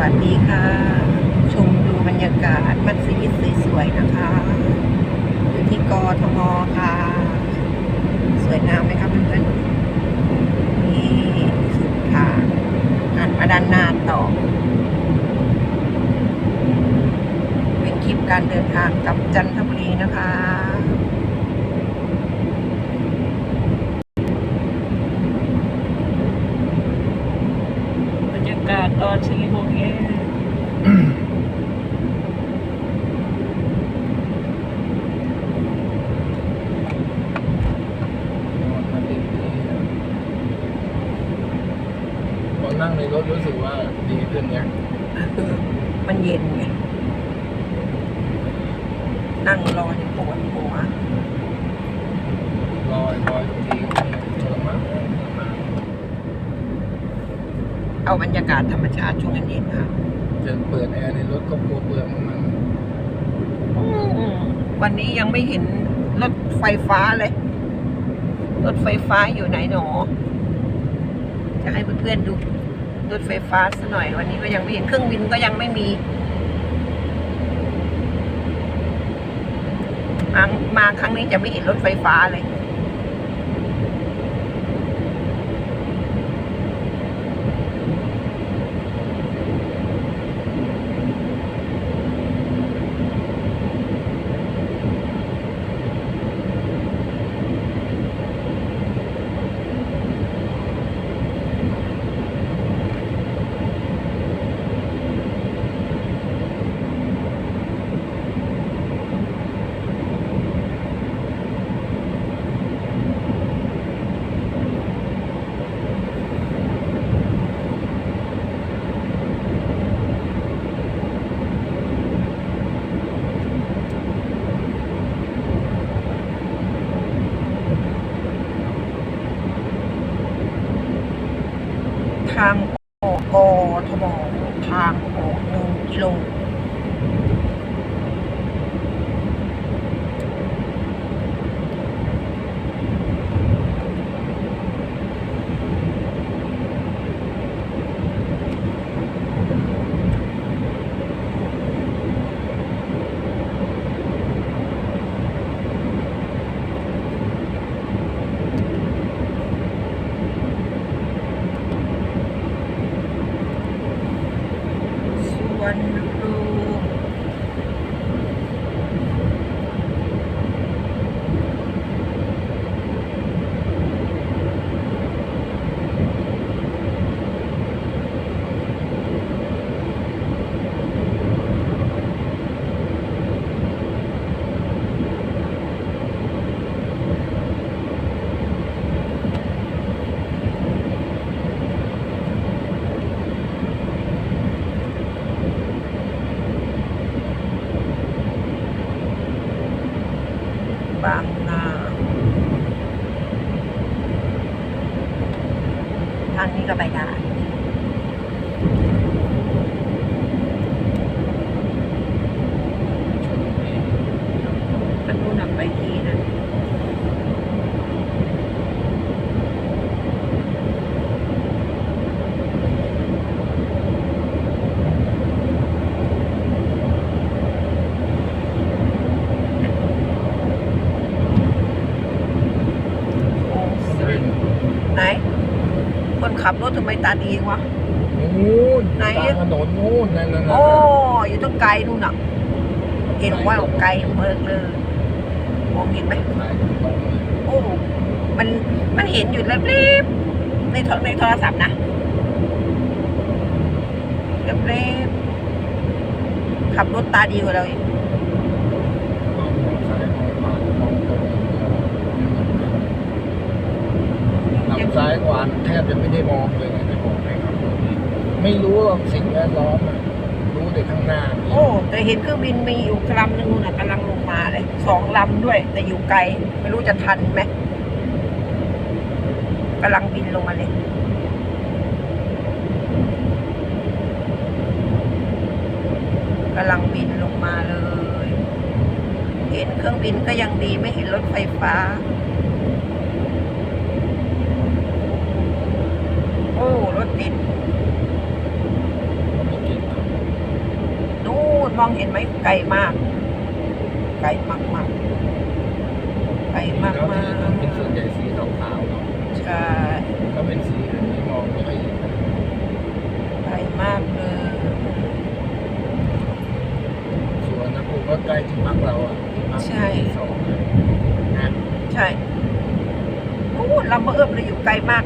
วัสดีค่ะ ชมดูบรรยากาศมัสยิดสวยๆนะคะ อยู่ที่กทมค่ะ สวยงามไหมคะเพื่อนๆนี่สุดทางหันมาด้านหน้าต่อ เป็นคลิปการเดินทางกับจันทบุรีนะคะบรรยากาศตอนสี่โมงเย็น พอ นั่งในรถรู้สึกว่าดีขึ้นเนี่ยมันเย็นไงนั่งรอยังปวดหัวลอยลอยทุกทีก็ทรมานเอาบรรยากาศธรรมชาติช่วงเย็นๆค่ะจะเปิดแอร์ในรถก็กลัวเปลืองมันวันนี้ยังไม่เห็นรถไฟฟ้าเลย รถไฟฟ้าอยู่ไหนหนอ จะให้เพื่อนๆดู รถไฟฟ้าสัหน่อย วันนี้ก็ยังไม่เห็นเครื่องบินก็ยังไม่มี มามาครั้งนี้จะไม่เห็นรถไฟฟ้าเลย ทางออกกทมทางออกหนึ่งกิโล ส่วนรูปบางนา ทางนี้ก็ไปได้ มันนู่นนำไปที่นะโอ้สิไหน คน ขับรถทำไมตาดีวะนู้นไหนกลางถนนนู้นนั่นนั่นโอ้อยู่ต้องไกลนู่นน่ะเห็นว่าไกลเบิกเลยมองเห็นไหมโอ้มันมันเห็นอยู่เล็บๆในโทรในโทรศัพท์นะเล็บๆขับรถตาดีกว่าเราอีก ลำ ซ้ายขวาแทบจะไม่ได้มองเลยนะจะบอกให้ครับไม่รู้ว่าสิ่งแวดล้อมอะรู้แต่ข้างหน้าโอ้ แต่เห็นเครื่องบินมีอยู่ลำหนึงนู่นน่ะกำลังลงมาเลยสองลำด้วย แต่อยู่ไกล ไม่รู้จะทันไหมกำลังบินลงมาเลย กำลังบินลงมาเลย เห็นเครื่องบินก็ยังดีไม่เห็นรถไฟฟ้า โอ้ รถติด ไม่กิน มองเห็น ไหมไกลมาก ไกลมากมากๆไกลมากแล้วมาที่กเป็นส่วนใหญ่สีขาวๆเนาะใช่ถ้าเป็นสีอื่นนี่มองไม่ค่อยเห็นนะไกลมากเลยส่วนนะผมก็ใกล้ที่พักเราอะที่พักที่สองอะนะใช่โอ้ลำบะเอิบเลยอยู่ไกลมาก